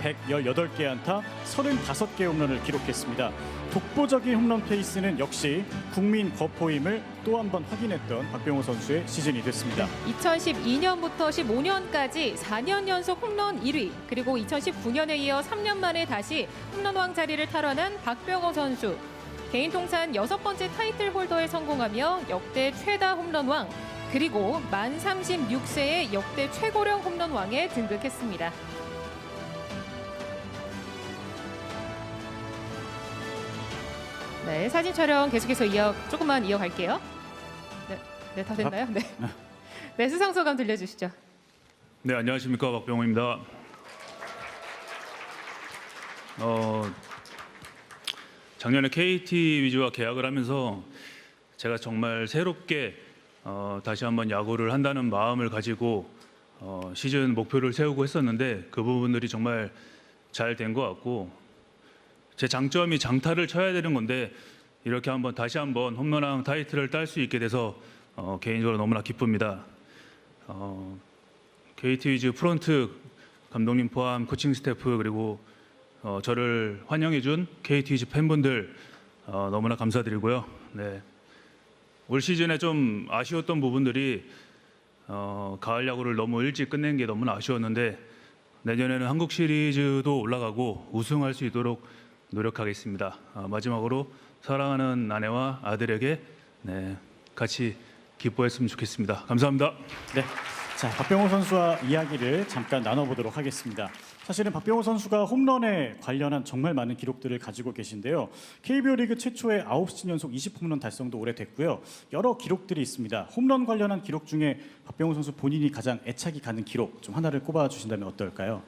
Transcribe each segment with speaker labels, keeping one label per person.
Speaker 1: 118개 안타 35개 홈런을 기록했습니다. 독보적인 홈런 페이스는 역시 국민 거포임을 또 한 번 확인했던 박병호 선수의 시즌이 됐습니다.
Speaker 2: 2012년부터 15년까지 4년 연속 홈런 1위, 그리고 2019년에 이어 3년 만에 다시 홈런왕 자리를 탈환한 박병호 선수. 개인 통산 여섯 번째 타이틀 홀더에 성공하며 역대 최다 홈런왕, 그리고 만 36세의 역대 최고령 홈런왕에 등극했습니다. 네, 사진 촬영 계속해서 이어 조금만 이어갈게요. 네, 네, 다 됐나요? 네. 네, 수상 소감 들려주시죠.
Speaker 3: 네, 안녕하십니까 박병호입니다. 어, 작년에 KT 위즈와 계약을 하면서 제가 정말 새롭게 어, 다시 한번 야구를 한다는 마음을 가지고 어, 시즌 목표를 세우고 했었는데 그 부분들이 정말 잘 된 것 같고 제 장점이 장타를 쳐야 되는 건데 이렇게 한번 다시 한번 홈런왕 타이틀을 딸 수 있게 돼서 어, 개인적으로 너무나 기쁩니다. 어, KT 위즈 프론트 감독님 포함 코칭 스태프 그리고 어, 저를 환영해준 KT 위즈 팬분들 어, 너무나 감사드리고요. 네. 올 시즌에 좀 아쉬웠던 부분들이 어, 가을 야구를 너무 일찍 끝낸 게 너무나 아쉬웠는데 내년에는 한국 시리즈도 올라가고 우승할 수 있도록 노력하겠습니다. 어, 마지막으로 사랑하는 아내와 아들에게 네, 같이 기뻐했으면 좋겠습니다. 감사합니다.
Speaker 1: 네. 자, 박병호 선수와 이야기를 잠깐 나눠보도록 하겠습니다. 사실은 박병호 선수가 홈런에 관련한 정말 많은 기록들을 가지고 계신데요. KBO 리그 최초의 9시즌 연속 20홈런 달성도 오래됐고요. 여러 기록들이 있습니다. 홈런 관련한 기록 중에 박병호 선수 본인이 가장 애착이 가는 기록 좀 하나를 꼽아 주신다면 어떨까요?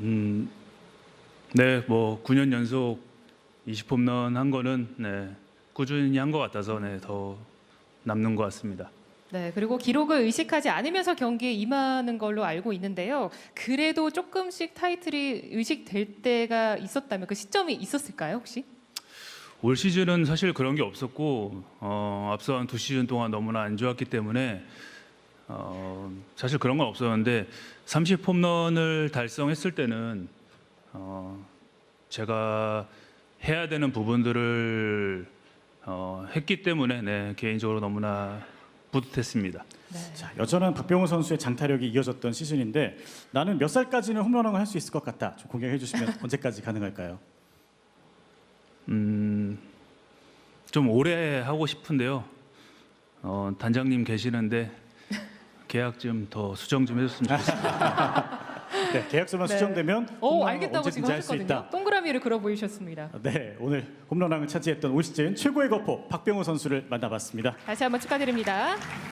Speaker 3: 음, 네, 뭐 9년 연속 20홈런 한 거는 네, 꾸준히 한 것 같아서 네, 더 남는 것 같습니다.
Speaker 2: 네, 그리고 기록을 의식하지 않으면서 경기에 임하는 걸로 알고 있는데요. 그래도 조금씩 타이틀이 의식될 때가 있었다면 그 시점이 있었을까요, 혹시?
Speaker 3: 올 시즌은 사실 그런 게 없었고 어, 앞서 한 두 시즌 동안 너무나 안 좋았기 때문에 어, 사실 그런 건 없었는데 30 홈런을 달성했을 때는 어, 제가 해야 되는 부분들을 어, 했기 때문에 네, 개인적으로 너무나 뿌듯했습니다.
Speaker 2: 네.
Speaker 1: 자, 여전한 박병호 선수의 장타력이 이어졌던 시즌인데 나는 몇 살까지는 홈런왕을 할 수 있을 것 같다. 좀 공개해 주시면 언제까지 가능할까요?
Speaker 3: 음, 좀 오래 하고 싶은데요. 어, 단장님 계시는데 계약 좀 더 수정 좀 해줬으면 좋겠습니다.
Speaker 1: 네, 계약서만
Speaker 2: 네.
Speaker 1: 수정되면
Speaker 2: 오,
Speaker 1: 홈런왕을
Speaker 2: 알겠다고 지금
Speaker 1: 언제든지 할 수
Speaker 2: 하셨거든요.
Speaker 1: 있다.
Speaker 2: 동그라미를 그려 보이셨습니다.
Speaker 1: 네, 오늘 홈런왕을 차지했던 올 시즌 최고의 거포 박병호 선수를 만나봤습니다.
Speaker 2: 다시 한번 축하드립니다.